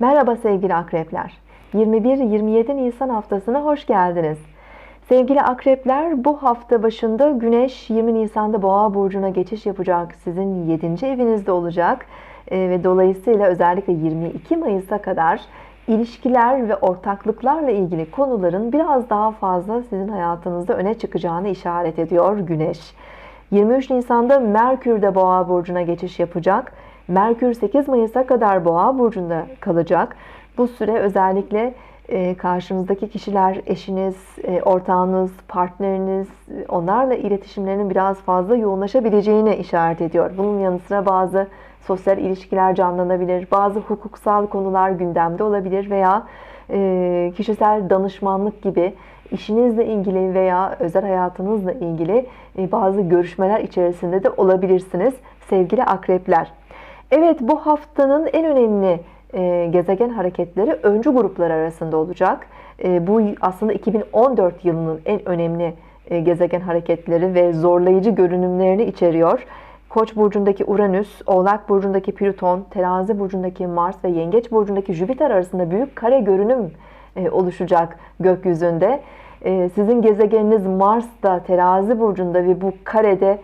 Merhaba sevgili akrepler. 21-27 Nisan haftasına hoş geldiniz. Sevgili akrepler bu hafta başında Güneş 20 Nisan'da Boğa burcuna geçiş yapacak. Sizin 7. evinizde olacak. Ee, ve dolayısıyla özellikle 22 Mayıs'a kadar ilişkiler ve ortaklıklarla ilgili konuların biraz daha fazla sizin hayatınızda öne çıkacağını işaret ediyor Güneş. 23 Nisan'da Merkür de Boğa burcuna geçiş yapacak. Merkür 8 Mayıs'a kadar Boğa burcunda kalacak. Bu süre özellikle e, karşınızdaki kişiler, eşiniz, e, ortağınız, partneriniz, onlarla iletişimlerinin biraz fazla yoğunlaşabileceğini işaret ediyor. Bunun yanı sıra bazı sosyal ilişkiler canlanabilir, bazı hukuksal konular gündemde olabilir veya e, kişisel danışmanlık gibi işinizle ilgili veya özel hayatınızla ilgili bazı görüşmeler içerisinde de olabilirsiniz sevgili akrepler. Evet bu haftanın en önemli e, gezegen hareketleri öncü gruplar arasında olacak. E, bu aslında 2014 yılının en önemli e, gezegen hareketleri ve zorlayıcı görünümlerini içeriyor. Koç burcundaki Uranüs, Oğlak burcundaki Plüton, Terazi burcundaki Mars ve Yengeç burcundaki Jüpiter arasında büyük kare görünüm oluşacak gökyüzünde. Sizin gezegeniniz Mars da Terazi burcunda ve bu karede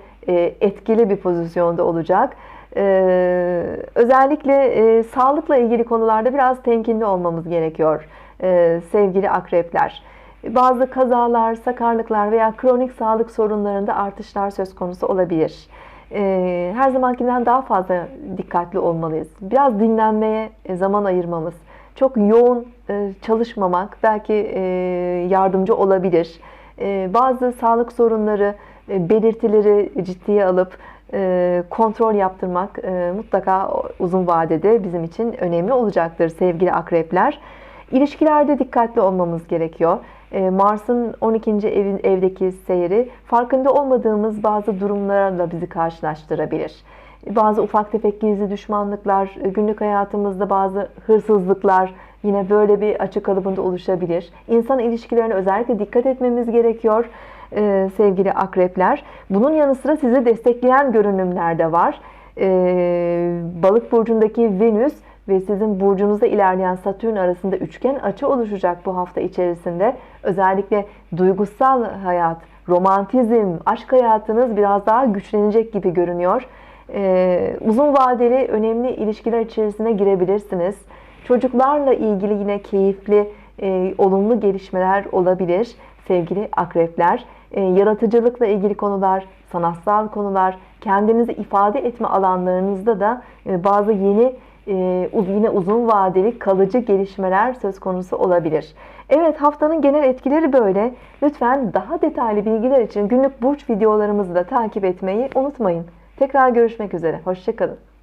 etkili bir pozisyonda olacak. Ee, özellikle e, sağlıkla ilgili konularda biraz temkinli olmamız gerekiyor e, sevgili akrepler. Bazı kazalar, sakarlıklar veya kronik sağlık sorunlarında artışlar söz konusu olabilir. E, her zamankinden daha fazla dikkatli olmalıyız. Biraz dinlenmeye e, zaman ayırmamız, çok yoğun e, çalışmamak belki e, yardımcı olabilir. E, bazı sağlık sorunları, e, belirtileri ciddiye alıp e, kontrol yaptırmak e, mutlaka uzun vadede bizim için önemli olacaktır sevgili akrepler. İlişkilerde dikkatli olmamız gerekiyor. E, Mars'ın 12. evin evdeki seyri farkında olmadığımız bazı durumlarla bizi karşılaştırabilir. Bazı ufak tefek gizli düşmanlıklar, günlük hayatımızda bazı hırsızlıklar yine böyle bir açık kalıbında oluşabilir. İnsan ilişkilerine özellikle dikkat etmemiz gerekiyor e, sevgili akrepler. Bunun yanı sıra sizi destekleyen görünümler de var. E, balık burcundaki Venüs ve sizin burcunuzda ilerleyen Satürn arasında üçgen açı oluşacak bu hafta içerisinde. Özellikle duygusal hayat, romantizm, aşk hayatınız biraz daha güçlenecek gibi görünüyor. Ee, uzun vadeli önemli ilişkiler içerisine girebilirsiniz. Çocuklarla ilgili yine keyifli, e, olumlu gelişmeler olabilir sevgili akrepler. E, yaratıcılıkla ilgili konular, sanatsal konular, kendinizi ifade etme alanlarınızda da e, bazı yeni e, yine uzun vadeli kalıcı gelişmeler söz konusu olabilir. Evet haftanın genel etkileri böyle. Lütfen daha detaylı bilgiler için günlük burç videolarımızı da takip etmeyi unutmayın. Tekrar görüşmek üzere. Hoşçakalın.